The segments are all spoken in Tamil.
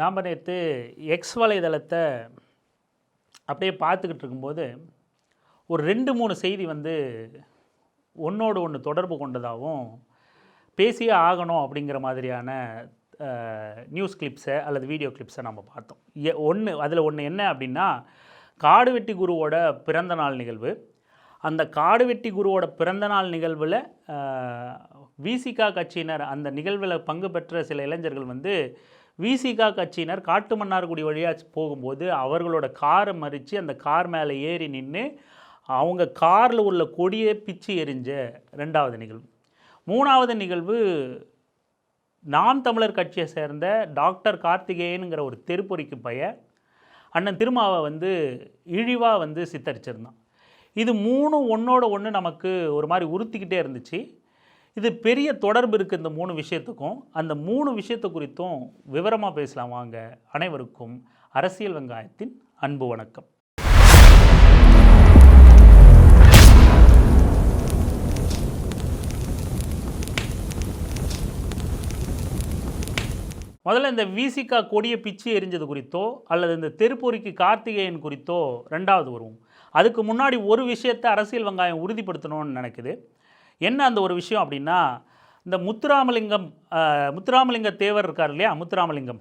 நாம் நேற்று எக்ஸ் வலைதளத்தை அப்படியே பார்த்துக்கிட்டு இருக்கும்போது ஒரு ரெண்டு மூணு செய்தி வந்து ஒன்றோடு ஒன்று தொடர்பு கொண்டதாகவும் பேசியே ஆகணும் அப்படிங்கிற மாதிரியான நியூஸ் கிளிப்ஸை அல்லது வீடியோ கிளிப்ஸை நம்ம பார்த்தோம். எ ஒன்று அதில் ஒன்று என்ன அப்படின்னா காடுவெட்டி குருவோட பிறந்த நாள் நிகழ்வு. அந்த காடுவெட்டி குருவோட பிறந்தநாள் நிகழ்வில் விசிகா கட்சியினர் அந்த நிகழ்வில் பங்கு பெற்ற சில இளைஞர்கள் வந்து விசிகா கட்சியினர் காட்டுமன்னார்குடி வழியாக போகும்போது அவர்களோட காரை மறித்து அந்த கார் மேலே ஏறி நின்று அவங்க காரில் உள்ள கொடியை பிச்சு எரிஞ்ச ரெண்டாவது நிகழ்வு. மூணாவது நிகழ்வு நாம் தமிழர் கட்சியை சேர்ந்த டாக்டர் கார்த்திகேயனுங்கிற ஒரு தெருப்பொறிக்கு பையன் அண்ணன் திருமாவை வந்து இழிவாக வந்து சித்தரிச்சிருந்தான். இது மூணு ஒன்றோட ஒன்று நமக்கு ஒரு மாதிரி உறுத்திக்கிட்டே இருந்துச்சு. இது பெரிய தொடர்பு இருக்குது இந்த மூணு விஷயத்துக்கும். அந்த மூணு விஷயத்தை குறித்தும் விவரமாக பேசலாம் வாங்க. அனைவருக்கும் அரசியல் வெங்காயத்தின் அன்பு வணக்கம். முதல்ல இந்த விசிகா கொடியை பிச்சு எரிஞ்சது குறித்தோ அல்லது இந்த தெருப்பொறிக்கு கார்த்திகேயன் குறித்தோ ரெண்டாவது வருவோம். அதுக்கு முன்னாடி ஒரு விஷயத்தை அரசியல் வெங்காயம் உறுதிப்படுத்தணும்னு நினைக்குது. என்ன அந்த ஒரு விஷயம் அப்படின்னா இந்த முத்துராமலிங்கம் முத்துராமலிங்க தேவர் இருக்கார் இல்லையா? முத்துராமலிங்கம்.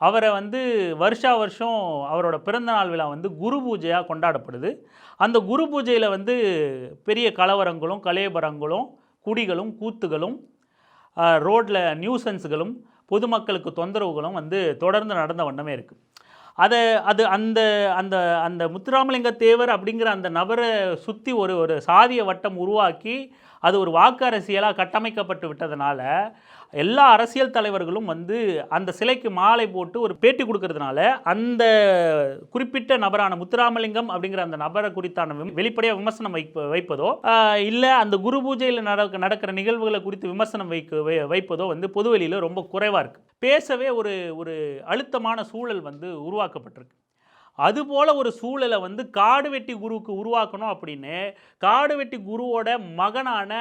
அவரை வந்து வருஷா வருஷம் அவரோட பிறந்தநாள் விழா வந்து குரு பூஜையாக கொண்டாடப்படுது. அந்த குரு பூஜையில் வந்து பெரிய கலவரங்களும் கலேபரங்களும் குடிகளும் கூத்துகளும் ரோட்டில் நியூசன்ஸுகளும் பொதுமக்களுக்கு தொந்தரவுகளும் வந்து தொடர்ந்து நடந்த வண்ணமே இருக்குது அதை அது அந்த அந்த அந்த முத்துராமலிங்க தேவர் அப்படிங்கிற அந்த நபரை சுற்றி ஒரு ஒரு சாதிய வட்டம் உருவாக்கி அது ஒரு வாக்கு அரசியலாக கட்டமைக்கப்பட்டு விட்டதுனால எல்லா அரசியல் தலைவர்களும் வந்து அந்த சிலைக்கு மாலை போட்டு ஒரு பேட்டி கொடுக்கறதுனால அந்த குறிப்பிட்ட நபரான முத்துராமலிங்கம் அப்படிங்கிற அந்த நபரை குறித்தான வெளிப்படையாக விமர்சனம் வைப்ப வைப்பதோ இல்லை அந்த குரு பூஜையில் நடக்க நடக்கிற நிகழ்வுகளை குறித்து விமர்சனம் வைக்க வை- வைப்பதோ வந்து பொதுவெளியில் ரொம்ப குறைவாக இருக்குது பேசவே ஒரு ஒரு அழுத்தமான சூழல் வந்து உருவாக்கப்பட்டிருக்கு. அதுபோல் ஒரு சூழலை வந்து காடு வெட்டி குருவுக்கு உருவாக்கணும் அப்படின்னு காடு வெட்டி குருவோட மகனான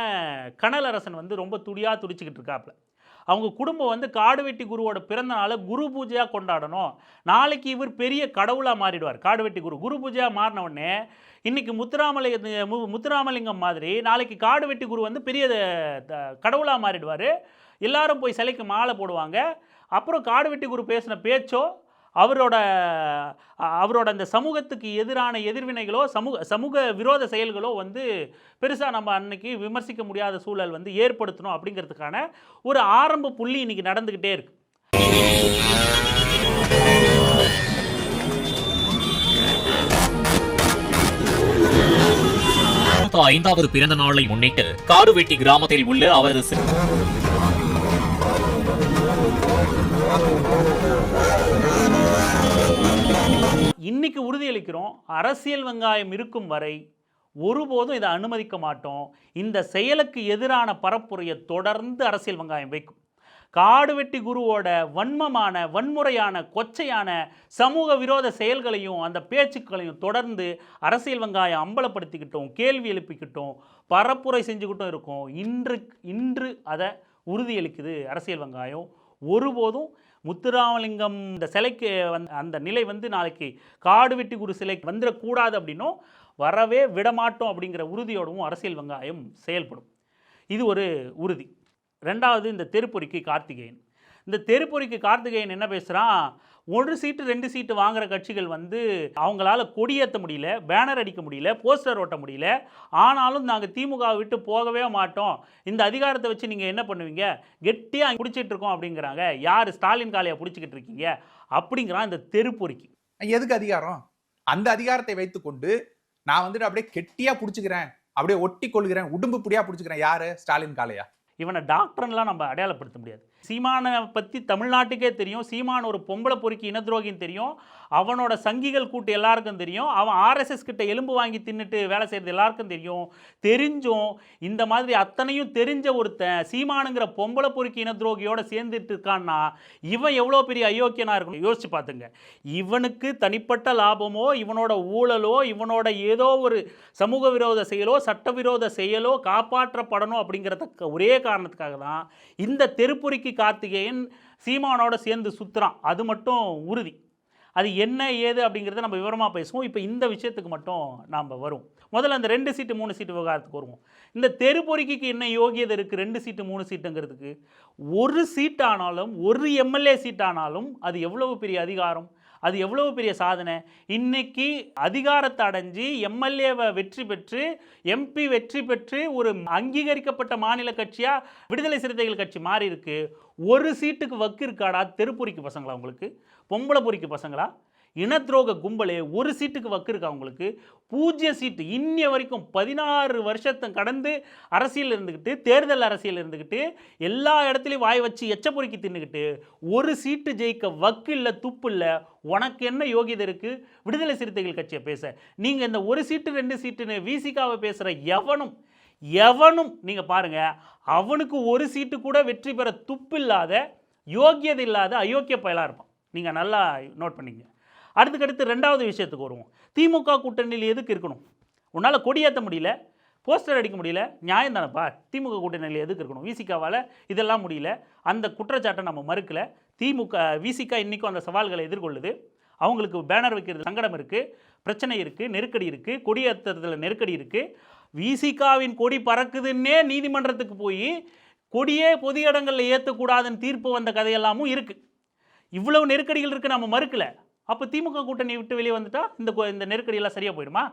கனலரசன் வந்து ரொம்ப துடியாக துடிச்சிக்கிட்டு இருக்காப்புல. அவங்க குடும்பம் வந்து காடுவெட்டி குருவோட பிறந்த நாளை குரு பூஜையாக கொண்டாடணும். நாளைக்கு இவர் பெரிய கடவுளாக மாறிடுவார். காடுவெட்டி குரு. குரு பூஜையாக மாறினவுடனே இன்றைக்கி இன்னைக்கு முத்துராமலிங்க மு- முத்துராமலிங்கம் மாதிரி நாளைக்கு காடுவெட்டி குரு வந்து பெரிய கடவுளாக மாறிடுவார். எல்லாரும் போய் சிலைக்கு மாலை போடுவாங்க. அப்புறம் காடுவெட்டி குரு பேசின பேச்சோ அவரோட அவரோட அந்த சமூகத்துக்கு எதிரான எதிர்வினைகளோ சமூக சமூக விரோத செயல்களோ வந்து பெருசாக நம்ம அன்னைக்கு விமர்சிக்க முடியாத சூழல் வந்து ஏற்படுத்தணும் அப்படிங்கிறதுக்கான ஒரு ஆரம்ப புள்ளி இன்னைக்கு நடந்துக்கிட்டே இருக்கு. ஐந்தாவது பிறந்த நாளை முன்னிட்டு காடுவெட்டி கிராமத்தில் உள்ள அவரது இன்றைக்கி உறுதியளிக்கிறோம் அரசியல் வெங்காயம் இருக்கும் வரை ஒருபோதும் இதை அனுமதிக்க மாட்டோம். இந்த செயலுக்கு எதிரான பரப்புரையை தொடர்ந்து அரசியல் வெங்காயம் வைக்கும். காடு வெட்டி குருவோட வன்மமான வன்முறையான கொச்சையான சமூக விரோத செயல்களையும் அந்த பேச்சுக்களையும் தொடர்ந்து அரசியல் வெங்காயம் அம்பலப்படுத்திக்கிட்டோம் கேள்வி எழுப்பிக்கிட்டோம் பரப்புரை செஞ்சுக்கிட்டும் இருக்கோம். இன்று இன்று அதை உறுதியளிக்குது அரசியல் வெங்காயம். ஒருபோதும் முத்துராமலிங்கம் இந்த சிலைக்கு வந் அந்த நிலை வந்து நாளைக்கு காடு வெட்டி குரு சிலைக்கு வந்துடக்கூடாது அப்படின்னும் வரவே விடமாட்டோம் அப்படிங்கிற உறுதியோடவும் அரசியல் வெங்காயம் செயல்படும். இது ஒரு உறுதி. ரெண்டாவது இந்த தெருப்பொறிக்கு கார்த்திகேயன். இந்த தெருப்பொறிக்கு கார்த்திகேயன் என்ன பேசுகிறான் ஒரு சீட்டு ரெண்டு சீட்டு வாங்குற கட்சிகள் வந்து அவங்களால கொடியேற்ற முடியல பேனர் அடிக்க முடியல போஸ்டர் ஒட்ட முடியல. ஆனாலும் நாங்கள் திமுகவை விட்டு போகவே மாட்டோம். இந்த அதிகாரத்தை வச்சு நீங்கள் என்ன பண்ணுவீங்க? கெட்டியாக பிடிச்சிட்டு இருக்கோம் அப்படிங்கிறாங்க. யார் ஸ்டாலின் காலையை பிடிச்சிக்கிட்டு இருக்கீங்க? அப்படிங்கிறான் இந்த தெருப்பொறிக்கு. எதுக்கு அதிகாரம்? அந்த அதிகாரத்தை வைத்துக்கொண்டு நான் வந்துட்டு அப்படியே கெட்டியா புடிச்சுக்கிறேன். அப்படியே ஒட்டி கொள்கிறேன் உடும்பு புடியா புடிச்சுக்கிறேன். யாரு? ஸ்டாலின் காளையா? இவனை டாக்டர்லாம் நம்ம அடையாளப்படுத்த முடியாது. சீமானை பற்றி தமிழ்நாட்டுக்கே தெரியும். சீமான் ஒரு பொம்பளை பொறுக்கி இன துரோகின்னு தெரியும். அவனோட சங்கிகள் கூட்டு எல்லாருக்கும் தெரியும். அவன் ஆர்எஸ்எஸ் கிட்ட எலும்பு வாங்கி தின்னுட்டு வேலை செய்கிறது எல்லாருக்கும் தெரியும். தெரிஞ்சும் இந்த மாதிரி அத்தனையும் தெரிஞ்ச ஒருத்தன் சீமானுங்கிற பொம்பளை பொறுக்கி இன துரோகியோட சேர்ந்துட்டு இருக்கான்னா இவன் எவ்வளோ பெரிய அயோக்கியனாக இருக்கணும்? யோசிச்சு பார்த்துங்க. இவனுக்கு தனிப்பட்ட லாபமோ இவனோட ஊழலோ இவனோட ஏதோ ஒரு சமூக விரோத செயலோ சட்டவிரோத செயலோ காப்பாற்றப்படணும் அப்படிங்கிறத ஒரே காரணத்துக்காக தான் இந்த தெருப்புரிக்கு கார்த்திகேயன் சீமானோட சேர்ந்து சுற்றுறான் அது மட்டும் உறுதி. அது என்ன ஏது அப்படிங்கிறத நம்ம விவரமாக பேசுவோம். இப்போ இந்த விஷயத்துக்கு மட்டும் நாம் வரும் முதல்ல அந்த ரெண்டு சீட்டு மூணு சீட்டு விவகாரத்துக்கு வருவோம். இந்த தெரு பொறுக்கிக்கு என்ன யோகியதை இருக்குது ரெண்டு சீட்டு மூணு சீட்டுங்கிறதுக்கு. ஒரு சீட்டானாலும் ஒரு எம்எல்ஏ சீட்டானாலும் அது எவ்வளவு பெரிய அதிகாரம்? அது எவ்வளவு பெரிய சாதனை? இன்னைக்கு அதிகாரத்தை அடைஞ்சு எம்எல்ஏவை வெற்றி பெற்று எம்பி வெற்றி பெற்று ஒரு அங்கீகரிக்கப்பட்ட மாநில கட்சியாக விடுதலை சிறுத்தைகள் கட்சி மாறி இருக்கு. ஒரு சீட்டுக்கு வக்கு இருக்காடா? தெருப்பொறிக்கு பசங்களா உங்களுக்கு? பொம்பளை பொறிக்கு பசங்களா? இனத்ரோக கும்பலே ஒரு சீட்டுக்கு வக்கு இருக்கா அவங்களுக்கு பூஜ்ய சீட்டு. இன்னிய வரைக்கும் பதினாறு வருஷத்தை கடந்து அரசியல் இருந்துக்கிட்டு தேர்தல் அரசியல் இருந்துக்கிட்டு எல்லா இடத்துலையும் வாய் வச்சு எச்ச பொறுக்கி தின்னுக்கிட்டு ஒரு சீட்டு ஜெயிக்க வக்கு இல்லை துப்பு இல்லை உனக்கு என்ன யோகியதை இருக்குது விடுதலை சிறுத்தைகள் கட்சியை பேச. நீங்கள் இந்த ஒரு சீட்டு ரெண்டு சீட்டுன்னு விசிகாவை பேசுகிற எவனும் எவனும் நீங்கள் பாருங்கள் அவனுக்கு ஒரு சீட்டு கூட வெற்றி பெற துப்பு இல்லாத யோக்கியதை இல்லாத அயோக்கிய பயலாக இருப்பான். நீங்கள் நல்லா நோட் பண்ணிங்க அடுத்துக்கடுத்து ரெண்டாவது விஷயத்துக்கு வருவோம். திமுக கூட்டணியில் எதுக்கு இருக்கணும்? உன்னால் கொடியேற்ற முடியல போஸ்டர் அடிக்க முடியல நியாயம் தானப்பா திமுக கூட்டணியில் எதுக்கு இருக்கணும்? விசிகாவால் இதெல்லாம் முடியல. அந்த குற்றச்சாட்டை நம்ம மறுக்கலை. திமுக விசிகா இன்றைக்கும் அந்த சவால்களை எதிர்கொள்ளுது. அவங்களுக்கு பேனர் வைக்கிறது சங்கடம் இருக்குது பிரச்சனை இருக்குது நெருக்கடி இருக்குது கொடியேற்றுறதுல நெருக்கடி இருக்குது விசிகாவின் கொடி பறக்குதுன்னே நீதிமன்றத்துக்கு போய் கொடியே பொது இடங்களில் ஏற்றக்கூடாதுன்னு தீர்ப்பு வந்த கதையெல்லாமும் இருக்குது இவ்வளவு நெருக்கடிகள் இருக்குது நம்ம மறுக்கலை. அப்போ திமுக கூட்டணி விட்டு வெளியே வந்துட்டால் இந்த இந்த நெருக்கடியெல்லாம் சரியாக போயிடுமா?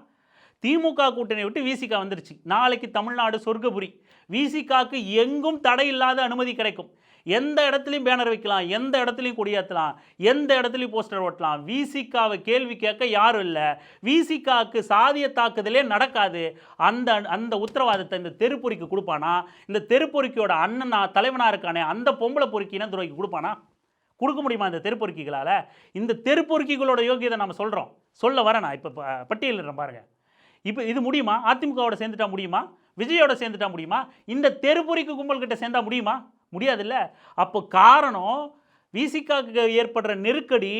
திமுக கூட்டணி விட்டு விசிகா வந்துருச்சு. நாளைக்கு தமிழ்நாடு சொர்க்கபுரி. விசிகாக்கு எங்கும் தடை இல்லாத அனுமதி கிடைக்கும். எந்த இடத்துலையும் பேனர் வைக்கலாம் எந்த இடத்துலையும் கொடியாற்றலாம் எந்த இடத்துலையும் போஸ்டர் ஓட்டலாம். விசிகாவை கேள்வி கேட்க யாரும் இல்லை. விசிகாவுக்கு சாதிய தாக்குதலே நடக்காது. அந்த அந்த உத்தரவாதத்தை இந்த தெருப்பொறிக்கு கொடுப்பானா? இந்த தெருப்பொறிக்கியோட அண்ணனா தலைவனாக இருக்கானே அந்த பொம்பளை பொறுக்கினா துறைக்கு கொடுப்பானா? கொடுக்க முடியுமா இந்த தெருப்பொறுக்கிகளால்? இந்த தெருப்பொறுக்கிகளோட யோகியதை நம்ம சொல்கிறோம் சொல்ல வரேன் நான் இப்போ பட்டியலிடுறேன் பாருங்கள் இப்போ இது முடியுமா? அதிமுகவோட சேர்ந்துட்டா முடியுமா? விஜயோட சேர்ந்துட்டா முடியுமா? இந்த தெருப்பொறிக்கு கும்பல்கிட்ட சேர்ந்தா முடியுமா? முடியாதுல்ல. அப்போ காரணம் விசிகாக்கு ஏற்படுற நெருக்கடி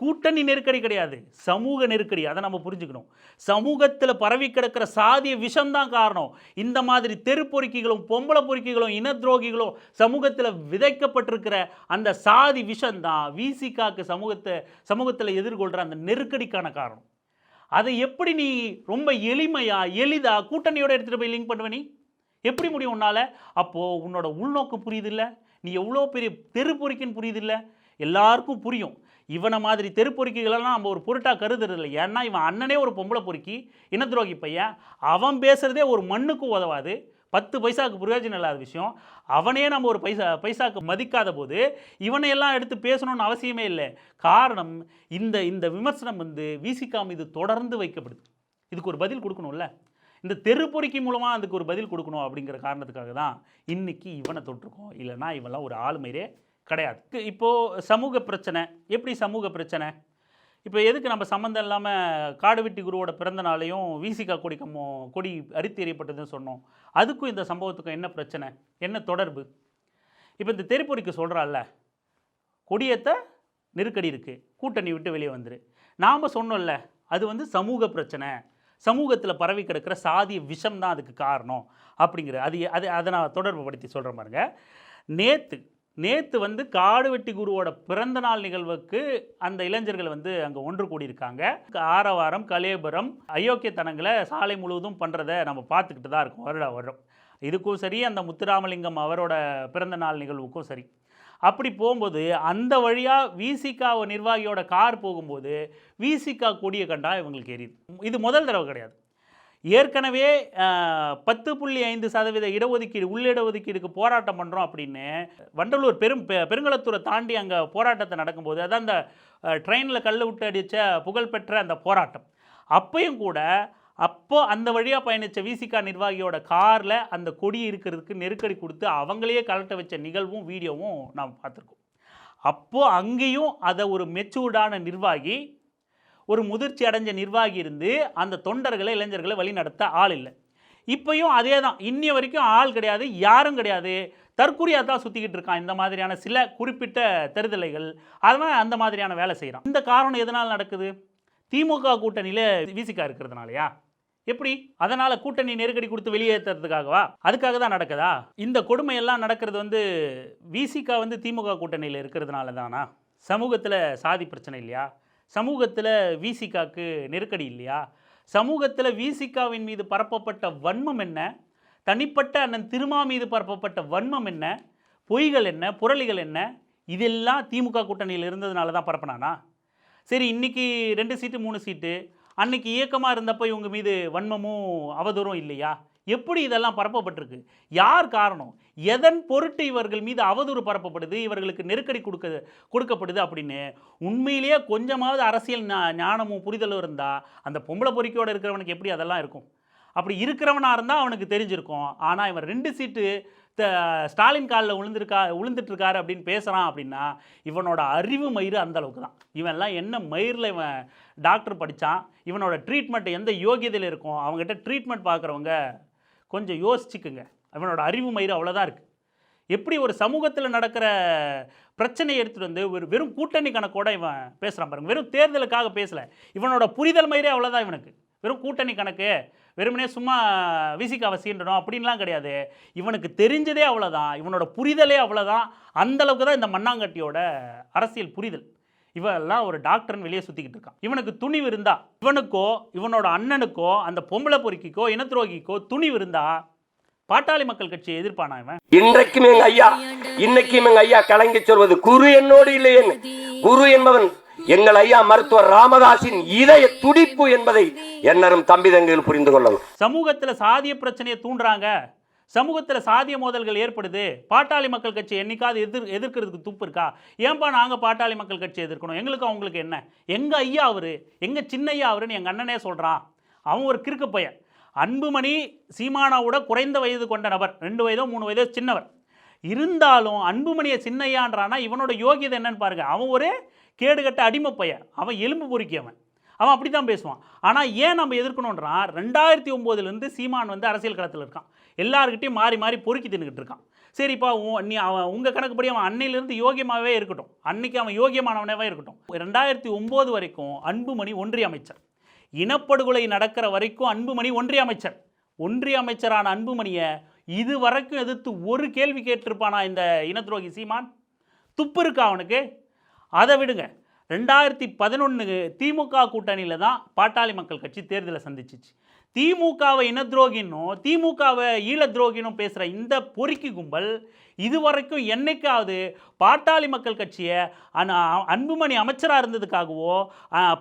கூட்டணி நெருக்கடி கிடையாது சமூக நெருக்கடி. அதை நம்ம புரிஞ்சுக்கணும். சமூகத்தில் பரவி கிடக்கிற சாதிய விஷம்தான் காரணம். இந்த மாதிரி தெரு பொறுக்கிகளும் பொம்பளை பொறுக்கிகளும் இன துரோகிகளும் சமூகத்தில் விதைக்கப்பட்டிருக்கிற அந்த சாதி விஷம்தான் விசிகாக்கு சமூகத்தை சமூகத்தில் எதிர்கொள்கிற அந்த நெருக்கடிக்கான காரணம். அதை எப்படி நீ ரொம்ப எளிமையாக எளிதாக கூட்டணியோட எடுத்துகிட்டு போய் லிங்க் பண்ணுவ நீ? எப்படி முடியும் உன்னால்? அப்போது உன்னோட உள்நோக்கம் இல்லை? நீ எவ்வளோ பெரிய தெருப்பொறிக்குன்னு புரியுதில்ல? எல்லாருக்கும் புரியும். இவனை மாதிரி தெருப்பொறிக்கைகளெல்லாம் நம்ம ஒரு பொருட்டாக கருதுறது இல்லை ஏன்னா இவன் அண்ணனே ஒரு பொம்பளை பொறுக்கி இன துரோகி பையன்? அவன் பேசுகிறதே ஒரு மண்ணுக்கு உதவாது. பத்து பைசாவுக்கு பிரயோஜனம் இல்லாத விஷயம். அவனே நம்ம ஒரு பைசா பைசாவுக்கு மதிக்காத போது இவனை எல்லாம் எடுத்து பேசணும்னு அவசியமே இல்லை. காரணம் இந்த இந்த விமர்சனம் வந்து விசிகா மீது தொடர்ந்து வைக்கப்படுது. இதுக்கு ஒரு பதில் கொடுக்கணும்ல? இந்த தெருப்பொறிக்கை மூலமாக அதுக்கு ஒரு பதில் கொடுக்கணும் அப்படிங்கிற காரணத்துக்காக தான் இன்னைக்கு இவனை தொட்டிருக்கோம். இல்லைன்னா இவன்லாம் ஒரு ஆளுமையிலே கிடையாது. இப்போது சமூக பிரச்சனை. எப்படி சமூக பிரச்சனை? இப்போ எதுக்கு நம்ம சம்மந்தம் இல்லாமல் காடுவெட்டி குருவோட பிறந்த நாளையும் விசிகா கொடி கம்மோ கொடி அரித்து எறியப்பட்டதுன்னு சொன்னோம். அதுக்கும் இந்த சம்பவத்துக்கும் என்ன பிரச்சனை? என்ன தொடர்பு? இப்போ இந்த தெருப்பொறிக்கு சொல்கிறாள்ல கொடியத்தை நெருக்கடி இருக்குது கூட்டணி விட்டு வெளியே வந்துரு. நாம் சொன்னோம்ல அது வந்து சமூக பிரச்சனை. சமூகத்தில் பரவி கிடக்கிற சாதிய விஷம் தான் அதுக்கு காரணம் அப்படிங்கிற அது அது அதை நான் தொடர்பு படுத்தி சொல்கிற பாருங்க. நேற்று நேற்று வந்து காடுவெட்டி குருவோட பிறந்த நாள் நிகழ்வுக்கு அந்த இளைஞர்கள் வந்து அங்கே ஒன்று கூடியிருக்காங்க. ஆரவாரம் கலேபுரம் அயோக்கியத்தனங்களை சாலை முழுவதும் பண்ணுறதை நம்ம பார்த்துக்கிட்டு தான் இருக்கோம் வருட வருடம். இதுக்கும் சரி அந்த முத்துராமலிங்கம் அவரோட பிறந்த நாள் நிகழ்வுக்கும் சரி. அப்படி போகும்போது அந்த வழியாக விசிகா நிர்வாகியோட கார் போகும்போது விசிகா கொடியை கண்டா இவங்களுக்கு எரியுது. இது முதல் தடவை கிடையாது. ஏற்கனவே பத்து புள்ளி ஐந்து சதவீத இடஒதுக்கீடு உள்ளிடஒதுக்கீடுக்கு போராட்டம் பண்ணுறோம் அப்படின்னு வண்டலூர் பெரும் பெ- பெருங்களத்தூரை தாண்டி அங்கே போராட்டத்தை நடக்கும்போது அதான் அந்த ட்ரெயினில் கல் விட்டு அடித்த புகழ்பெற்ற அந்த போராட்டம். அப்பையும் கூட அப்போது அந்த வழியாக பயணித்த விசிகா நிர்வாகியோட காரில் அந்த கொடி இருக்கிறதுக்கு நெருக்கடி கொடுத்து அவங்களையே கலட்ட வச்ச நிகழ்வும் வீடியோவும் நாம் பார்த்துருக்கோம். அப்போது அங்கேயும் அதை ஒரு மெச்சூர்டான நிர்வாகி ஒரு முதிர்ச்சி அடைஞ்ச நிர்வாகி இருந்து அந்த தொண்டர்களை இளைஞர்களை வழிநடத்த ஆள் இல்லை. இப்பையும் அதே தான். இன்னி வரைக்கும் ஆள் கிடையாது யாரும் கிடையாது. தற்கொலையாக தான் சுற்றிக்கிட்டு இருக்கான். இந்த மாதிரியான சில குறிப்பிட்ட தெருதலைகள் அதனால் அந்த மாதிரியான வேலை செய்கிறான் இந்த காரணம் எதனால் நடக்குது? திமுக கூட்டணியில் விசிகா இருக்கிறதுனாலயா? எப்படி? அதனால கூட்டணி நெருக்கடி கொடுத்து வெளியேற்றுறதுக்காகவா? அதுக்காக தான் நடக்குதா? இந்த கொடுமையெல்லாம் நடக்கிறது வந்து விசிகா வந்து திமுக கூட்டணியில் இருக்கிறதுனால தானா சமூகத்தில் சாதி பிரச்சனை இல்லையா? சமூகத்தில் விசிகாக்கு நெருக்கடி இல்லையா? சமூகத்தில் விசிகாவின் மீது பரப்பப்பட்ட வன்மம் என்ன? தனிப்பட்ட அண்ணன் திருமா மீது பரப்பப்பட்ட வன்மம் என்ன? பொய்கள் என்ன? புரளிகள் என்ன? இதெல்லாம் திமுக கூட்டணியில் இருந்ததுனால தான் பரப்பினானா? சரி இன்னைக்கு ரெண்டு சீட்டு மூணு சீட்டு. அன்னைக்கு இயக்கமாக இருந்தப்போ இவங்க மீது வன்மமும் அவதூறும் இல்லையா? எப்படி இதெல்லாம் பரப்பப்பட்டிருக்கு? யார் காரணம்? எதன் பொருட்டு இவர்கள் மீது அவதூறு பரப்பப்படுது? இவர்களுக்கு நெருக்கடி கொடுக்க கொடுக்கப்படுது அப்படின்னு உண்மையிலேயே கொஞ்சமாவது அரசியல் ஞானமும் புரிதலும் இருந்தால் அந்த பொம்பளை பொறிக்கையோடு இருக்கிறவனுக்கு எப்படி அதெல்லாம் இருக்கும்? அப்படி இருக்கிறவனாக இருந்தால் அவனுக்கு தெரிஞ்சிருக்கும். ஆனால் இவன் ரெண்டு சீட்டு ஸ்டாலின் காலில் விழுந்திருக்கா விழுந்துட்டு இருக்காரு அப்படின்னு பேசுகிறான் அப்படின்னா இவனோட அறிவு மயிறு அந்த அளவுக்கு தான். இவன்லாம் என்ன மயிரில் இவன் டாக்டர் படித்தான் இவனோட ட்ரீட்மெண்ட் எந்த யோகியதையில் இருக்கும் அவங்ககிட்ட ட்ரீட்மெண்ட் பார்க்குறவங்க கொஞ்சம் யோசிச்சுக்குங்க. இவனோட அறிவு மயிறு அவ்வளோதான் இருக்குது எப்படி ஒரு சமூகத்தில் நடக்கிற பிரச்சனையை எடுத்துகிட்டு வந்து ஒரு வெறும் கூட்டணி கணக்கோட இவன் பேசுகிறான் பாருங்க. வெறும் தேர்தலுக்காக பேசலை. இவனோட புரிதல் மயிரே அவ்வளோதான் இவனுக்கு. வெறும் கூட்டணி கணக்கு. வெறுமனே சும்மா விசிக்காவை சீண்டணும் அப்படின்லாம் கிடையாது. இவனுக்கு தெரிஞ்சதே அவ்வளோதான் இவனோட புரிதலே அவ்வளோதான் அந்தளவுக்கு தான் இந்த மண்ணாங்கட்டியோட அரசியல் புரிதல். இவெல்லாம் ஒரு டாக்டர்னு வெளியே சுற்றிக்கிட்டு இருக்கான். இவனுக்கு துணிவு இருந்தா இவனுக்கோ இவனோட அண்ணனுக்கோ அந்த பொம்பளை பொறுக்கிக்கோ இனத்துரோகிக்கோ துணிவு இருந்தா பாட்டாளி மக்கள் கட்சியை எதிர்ப்பானா இவன்? இன்றைக்கும் எங்க ஐயா இன்னைக்கும் எங்க ஐயா கலங்கி சொல்வது குரு என்னோடு இல்லையே குரு என்பவன் எங்கள் ஐயா மருத்துவர் ராமதாசின் இதய துடிப்பு என்பதை என்னரும் தம்பி தங்கையில் புரிந்து கொள்ளவும். சமூகத்தில் சாதிய பிரச்சனையை தூண்டுறாங்க. சமூகத்தில் சாதிய மோதல்கள் ஏற்படுது. பாட்டாளி மக்கள் கட்சி என்னைக்காவது எதிர் எதிர்க்கிறதுக்கு துப்பு இருக்கா? ஏன்பா நாங்கள் பாட்டாளி மக்கள் கட்சி எதிர்க்கணும்? எங்களுக்கு அவங்களுக்கு என்ன? எங்கள் ஐயா அவரு எங்கள் சின்னையா அவருன்னு எங்கள் அண்ணனே சொல்கிறான் அவன் ஒரு கிறுக்கு பையன். அன்புமணி சீமானாவோட குறைந்த வயது கொண்ட நபர். ரெண்டு வயதோ மூணு வயதோ சின்னவர். இருந்தாலும் அன்புமணியை சின்னையான்றானா இவனோட யோகியதை என்னன்னு பாருங்கள் அவன் ஒரு கேடுகட்ட அடிமை பையன். அவன் எலும்பு பொறுக்கியவன். அவன் அப்படி தான் பேசுவான். ஆனால் ஏன் நம்ம எதிர்க்கணுன்றான் ரெண்டாயிரத்தி ஒம்போதுலேருந்து சீமான் வந்து அரசியல் களத்தில் இருக்கான். எல்லாருக்கிட்டையும் மாறி மாறி பொறுக்கி தின்னுக்கிட்டு இருக்கான். சரிப்பா நீ அவன் உங்கள் கணக்குப்படி அவன் அன்னையிலேருந்து யோகியமாகவே இருக்கட்டும். அன்னைக்கு அவன் யோகியமானவனாகவே இருக்கட்டும். ரெண்டாயிரத்தி ஒம்பது வரைக்கும் அன்புமணி ஒன்றிய அமைச்சர். இனப்படுகொலை நடக்கிற வரைக்கும் அன்புமணி ஒன்றிய அமைச்சர். ஒன்றிய அமைச்சரான அன்புமணியை இது வரைக்கும் எதிர்த்து ஒரு கேள்வி கேட்டிருப்பானா இந்த இனத்துரோகி சீமான்? துப்பு இருக்கா அவனுக்கு? அதை விடுங்க. ரெண்டாயிரத்தி பதினொன்று திமுக கூட்டணியில் தான் பாட்டாளி மக்கள் கட்சி தேர்தலை சந்திச்சிச்சு. திமுகவை இன துரோகினும் திமுகவை ஈழ துரோகினும் பேசுகிற இந்த பொறுக்கி கும்பல் இதுவரைக்கும் என்னைக்காவது பாட்டாளி மக்கள் கட்சியை அன- அன்புமணி அமைச்சராக இருந்ததுக்காகவோ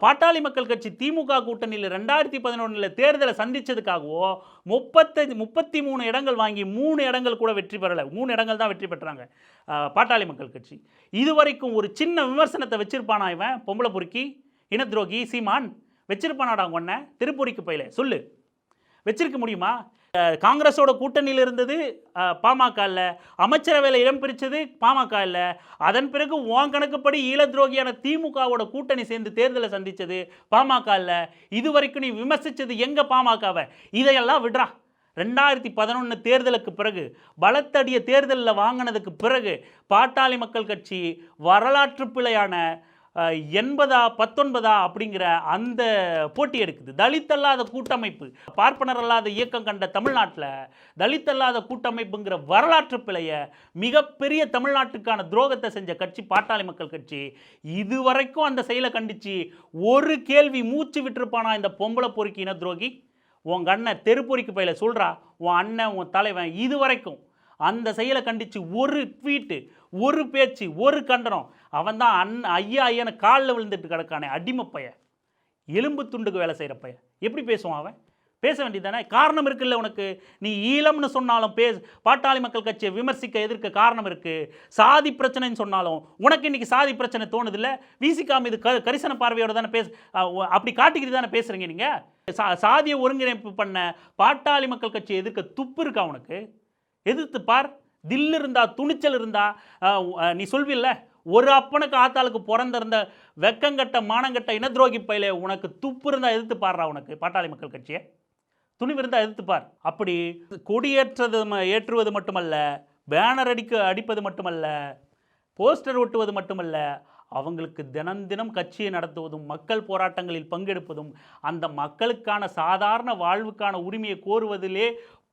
பாட்டாளி மக்கள் கட்சி திமுக கூட்டணியில் ரெண்டாயிரத்தி பதினொன்றில் தேர்தலை சந்தித்ததுக்காகவோ முப்பத்தஞ்சு முப்பத்தி மூணு இடங்கள் வாங்கி மூணு இடங்கள் கூட வெற்றி பெறலை. மூணு இடங்கள் தான் வெற்றி பெற்றாங்க பாட்டாளி மக்கள் கட்சி. இதுவரைக்கும் ஒரு சின்ன விமர்சனத்தை வச்சிருப்பானா இவன்? பொம்பளை பொறுக்கி இன துரோகி சீமான் வச்சிருப்பானாடா உன்னை? திருப்பூரிக்கு பயில சொல்லு. வச்சிருக்க முடியுமா? காங்கிரஸோட கூட்டணியில் இருந்தது பாமக இல்லை. அமைச்சரவையில் இடம் பிரித்தது பாமக இல்லை. அதன் பிறகு உன் கணக்குப்படி ஈழ துரோகியான திமுகவோட கூட்டணி சேர்ந்து தேர்தலை சந்தித்தது பாமக இல்லை. இது வரைக்கும் நீ விமர்சித்தது எங்கே பாமகவை? இதையெல்லாம் விடுறா. ரெண்டாயிரத்தி பதினொன்று தேர்தலுக்கு பிறகு பலத்தடிய தேர்தலில் வாங்கினதுக்கு பிறகு பாட்டாளி மக்கள் கட்சி வரலாற்று பிழையான எண்பதா பத்தொன்பதா அப்படிங்கிற அந்த போட்டி எடுக்குது. தலித் அல்லாத கூட்டமைப்பு பார்ப்பனர் அல்லாத இயக்கம் கண்ட தமிழ்நாட்டில் தலித் அல்லாத கூட்டமைப்புங்கிற வரலாற்று பிழைய மிகப்பெரிய தமிழ்நாட்டுக்கான துரோகத்தை செஞ்ச கட்சி பாட்டாளி மக்கள் கட்சி இதுவரைக்கும் அந்த செயலை கண்டிச்சு ஒரு கேள்வி மூச்சு விட்டுருப்பானா இந்த பொம்பளை பொறுக்கின துரோகி? உன் அண்ணன் தெருப்பொறிக்கு பையில சொல்கிறா உன் அண்ணன் உன் தலைவன் இது வரைக்கும் அந்த செயலை கண்டித்து ஒரு ட்வீட்டு ஒரு பேச்சு ஒரு கண்டனம் அவன் தான் அண்ணன் ஐயா ஐயனை காலில் விழுந்துட்டு கிடக்கானே அடிமை பையன். எலும்பு துண்டுக்கு வேலை செய்கிற பையன். எப்படி பேசுவான் அவன்? பேச வேண்டியதானே காரணம் இருக்குல்ல உனக்கு? நீ ஈழம்னு சொன்னாலும் பேச பாட்டாளி மக்கள் கட்சியை விமர்சிக்க எதிர்க்க காரணம் இருக்குது சாதி பிரச்சனைன்னு சொன்னாலும் உனக்கு இன்றைக்கி சாதி பிரச்சனை தோணுது இல்லை விசிகா மீது க கரிசன பார்வையோட தானே பேச அப்படி காட்டிக்கிட்டு தானே பேசுகிறீங்க நீங்கள் சா சாதிய ஒருங்கிணைப்பு பண்ண பாட்டாளி மக்கள் கட்சியை எதிர்க்க துப்பு இருக்கா உனக்கு? எதிர்த்து பார். தில் இருந்தா துணிச்சல் இருந்தா நீ சொல்வில்ல? ஒரு அப்பனுக்கு ஆத்தாளுக்கு பிறந்திருந்த வெக்கங்கட்ட மானங்கட்ட இனத்துரோகி பயிலே உனக்கு துப்பு இருந்தால் எதிர்த்து பாடுறா உனக்கு பாட்டாளி மக்கள் கட்சியை. துணிவு இருந்தால் எதிர்த்துப்பார் அப்படி கொடியேற்றது ஏற்றுவது மட்டுமல்ல பேனர் அடிக்க அடிப்பது மட்டுமல்ல போஸ்டர் ஒட்டுவது மட்டுமல்ல அவங்களுக்கு தினம் தினம் கட்சியை நடத்துவதும் மக்கள் போராட்டங்களில் பங்கெடுப்பதும் அந்த மக்களுக்கான சாதாரண வாழ்வுக்கான உரிமையை கோருவதிலே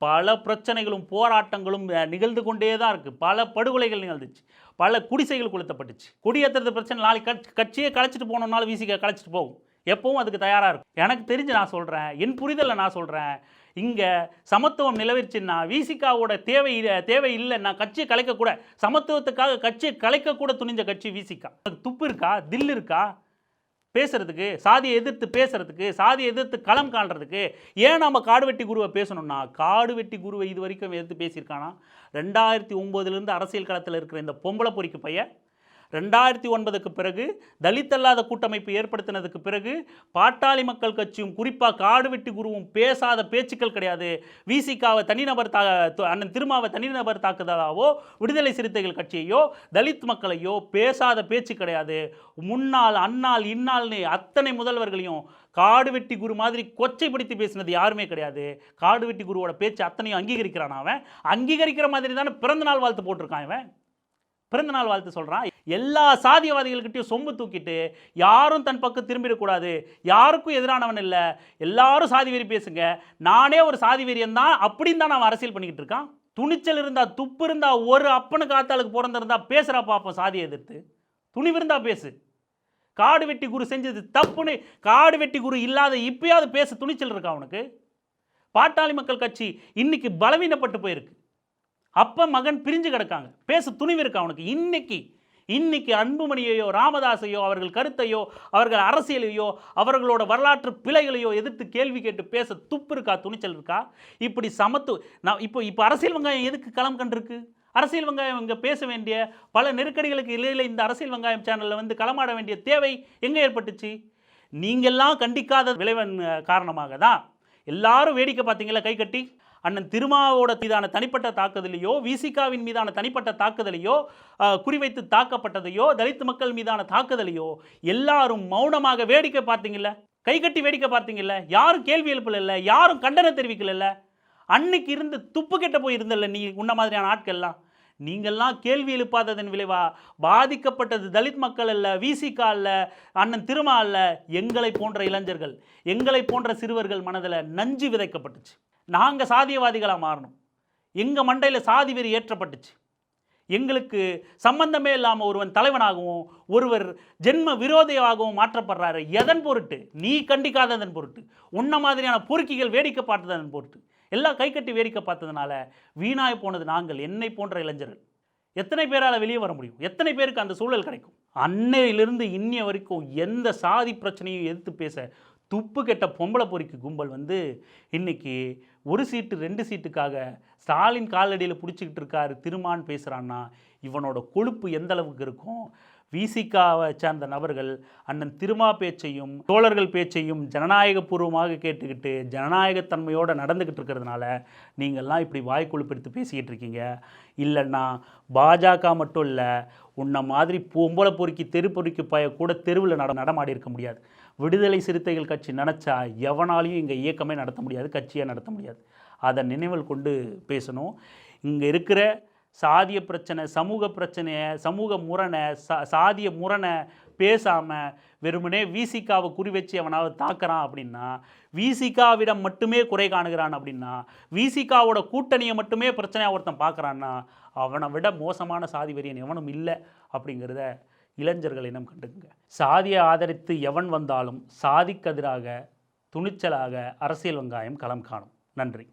பல பிரச்சனைகளும் போராட்டங்களும் நிகழ்ந்து கொண்டே தான் இருக்குது பல படுகொலைகள் நிகழ்ந்துச்சு. பல குடிசைகள் கொளுத்தப்பட்டுச்சு. குடியேற்றுறது பிரச்சனை நாளைக்கு கட்சியே கட்சியை கலைச்சிட்டு போனோம்னாலும் வீசிக்க கலைச்சிட்டு போகும். எப்பவும் அதுக்கு தயாராக இருக்கும். எனக்கு தெரிஞ்சு நான் சொல்கிறேன் என் புரிதலில் நான் சொல்கிறேன் இங்கே சமத்துவம் நிலவிச்சுன்னா விசிகாவோட தேவை தேவை இல்லைன்னா கட்சியை கலைக்கக்கூட சமத்துவத்துக்காக கட்சியை கலைக்கக்கூட துணிஞ்ச கட்சி விசிகா. துப்பு இருக்கா? தில் இருக்கா? பேசுறதுக்கு சாதியை எதிர்த்து பேசுறதுக்கு சாதியை எதிர்த்து களம் காண்றதுக்கு ஏன் நம்ம காடுவெட்டி குருவை பேசணும்னா காடுவெட்டி குருவை இது வரைக்கும் எதிர்த்து பேசியிருக்கானா? ரெண்டாயிரத்தி ஒம்போதுலேருந்து அரசியல் களத்தில் இருக்கிற இந்த பொம்பளை பொறிக்கு பையன் ரெண்டாயிரத்தி ஒன்பதுக்கு பிறகு தலித் அல்லாத கூட்டமைப்பு ஏற்படுத்தினதுக்கு பிறகு பாட்டாளி மக்கள் கட்சியும் குறிப்பாக காடுவெட்டி குருவும் பேசாத பேச்சுக்கள் கிடையாது. விசிகாவை தனிநபர் தா அண்ணன் திருமாவை தனிநபர் தாக்குதலாவோ விடுதலை சிறுத்தைகள் கட்சியையோ தலித் மக்களையோ பேசாத பேச்சு கிடையாது. முன்னாள் அன்னால் இன்னால்னு அத்தனை முதல்வர்களையும் காடு வெட்டி குரு மாதிரி கொச்சைப்படுத்தி பேசினது யாருமே கிடையாது. காடு வெட்டி குருவோட பேச்சு அத்தனையும் அங்கீகரிக்கிறான் அவன். அங்கீகரிக்கிற மாதிரி தானே பிறந்த நாள் வாழ்த்து போட்டிருக்கான் இவன். பிறந்தநாள் வாழ்த்து சொல்கிறான் எல்லா சாதியவாதிகள்கிட்டையும் சொம்பு தூக்கிட்டு யாரும் தன் பக்கம் திரும்பிடக்கூடாது. யாருக்கும் எதிரானவன் இல்லை. எல்லாரும் சாதி வெறி பேசுங்க. நானே ஒரு சாதி வெறியன் தான். அப்படின்னு தான் அவன் அரசியல் பண்ணிக்கிட்டு இருக்கான். துணிச்சல் இருந்தால் துப்பு இருந்தால் ஒரு அப்பனுக்கு ஆத்தாளுக்கு பிறந்திருந்தா பேசுகிறா பார்ப்போம் சாதியை எதிர்த்து. துணிவு இருந்தால் பேசு. காடு வெட்டி குரு செஞ்சது தப்புன்னு காடு வெட்டி குரு இல்லாத இப்பயாவது பேச துணிச்சல் இருக்கா அவனுக்கு? பாட்டாளி மக்கள் கட்சி இன்னைக்கு பலவீனப்பட்டு போயிருக்கு. அப்போ மகன் பிரிஞ்சு கிடக்காங்க. பேச துணிவு இருக்கா அவனுக்கு? இன்னைக்கு இன்னைக்கு அன்புமணியையோ ராமதாசையோ அவர்கள் கருத்தையோ அவர்கள் அரசியலையோ அவர்களோட வரலாற்று பிழைகளையோ எதிர்த்து கேள்வி கேட்டு பேச துப்பு இருக்கா துணிச்சல் இருக்கா? இப்படி சமத்து நான் இப்போ இப்போ அரசியல் வெங்காயம் எதுக்கு களம் கண்டிருக்கு? அரசியல் வெங்காயம் இங்கே பேச வேண்டிய பல நெருக்கடிகளுக்கு இடையில் இந்த அரசியல் வெங்காயம் சேனலில் வந்து களமாட வேண்டிய தேவை எங்கே ஏற்பட்டுச்சு? நீங்கள்லாம் கண்டிக்காத விளைவன் காரணமாக தான் எல்லாரும் வேடிக்கை பார்த்தீங்களா கை கட்டி? அண்ணன் திருமாவோட மீதான தனிப்பட்ட தாக்குதலையோ விசிகாவின் மீதான தனிப்பட்ட தாக்குதலையோ குறிவைத்து தாக்கப்பட்டதையோ தலித் மக்கள் மீதான தாக்குதலையோ எல்லாரும் மௌனமாக வேடிக்கை பார்த்தீங்கல்ல? கை கட்டி வேடிக்கை பார்த்தீங்கல்ல? யாரும் கேள்வி எழுப்பல யாரும் கண்டனம் தெரிவிக்கல அன்னைக்கு இருந்து துப்பு கெட்ட போய் இருந்தல்ல நீ உன்ன மாதிரியான ஆட்கள்லாம்? நீங்கள்லாம் கேள்வி எழுப்பாததன் விளைவா பாதிக்கப்பட்டது தலித் மக்கள் அல்ல விசிகா அல்ல அண்ணன் திருமா அல்ல எங்களை போன்ற இளைஞர்கள் எங்களை போன்ற சிறுவர்கள் மனதில் நஞ்சு விதைக்கப்பட்டுச்சு. நாங்கள் சாதியவாதிகளாக மாறணும். எங்கள் மண்டையில் சாதி வெறி ஏற்றப்பட்டுச்சு. எங்களுக்கு சம்பந்தமே இல்லாமல் ஒருவன் தலைவனாகவும் ஒருவர் ஜென்ம விரோதியாகவும் மாற்றப்படுறாரு. எதன் பொருட்டு? நீ கண்டிக்காததன் பொருட்டு. உன்ன மாதிரியான பொறுக்கிகள் வேடிக்கை பார்த்ததன் பொருட்டு. எல்லாம் கை கட்டி வேடிக்கை பார்த்ததுனால வீணாய் போனது நாங்கள் என்னை போன்ற இளைஞர்கள். எத்தனை பேரால் வெளியே வர முடியும்? எத்தனை பேருக்கு அந்த சூழல் கிடைக்கும்? அன்னையிலிருந்து இன்னைய வரைக்கும் எந்த சாதி பிரச்சனையும் எதிர்த்து பேச துப்பு கெட்ட பொம்பளை பொறிக்கு கும்பல் வந்து இன்னைக்கு ஒரு சீட்டு ரெண்டு சீட்டுக்காக ஸ்டாலின் காலடியில் பிடிச்சிக்கிட்டு இருக்காரு திருமான் பேசுகிறான்னா இவனோட கொழுப்பு எந்த அளவுக்கு இருக்கும்? விசிகாவை சேர்ந்த நபர்கள் அண்ணன் திருமா பேச்சையும் தோழர்கள் பேச்சையும் ஜனநாயகபூர்வமாக கேட்டுக்கிட்டு ஜனநாயகத்தன்மையோடு நடந்துக்கிட்டு இருக்கிறதுனால நீங்கள்லாம் இப்படி வாய்க்கொழுப்பெடுத்து பேசிக்கிட்டு இருக்கீங்க. இல்லைன்னா பாஜக மட்டும் இல்லை உன்னை மாதிரி பொம்பளை பொறுக்கி தெரு பொறுக்கி பய கூட தெருவில் நட நடமாடி இருக்க முடியாது. விடுதலை சிறுத்தைகள் கட்சி நினச்சா எவனாலையும் இங்கே இயக்கமே நடத்த முடியாது கட்சியை நடத்த முடியாது. அதை நினைவில் கொண்டு பேசணும். இங்கே இருக்கிற சாதிய பிரச்சனை சமூக பிரச்சனையை சமூக முரணை சா சாதிய முரணை பேசாமல் வெறுமனே விசிகாவை குறி வச்சு அவனாவது தாக்குறான் அப்படின்னா விசிகாவிடம் மட்டுமே குறை காணுகிறான் அப்படின்னா விசிகாவோட கூட்டணியை மட்டுமே பிரச்சனையாக ஒருத்தன் பார்க்குறான்னா அவனை விட மோசமான சாதி வெறியன் எவனும் இல்லை அப்படிங்கிறத இளைஞர்கள் இனம் கண்டுக்குங்க சாதியை ஆதரித்து எவன் வந்தாலும் சாதிக்கெதிராக துணிச்சலாக அரசியல் வெங்காயம் களம் காணும். நன்றி.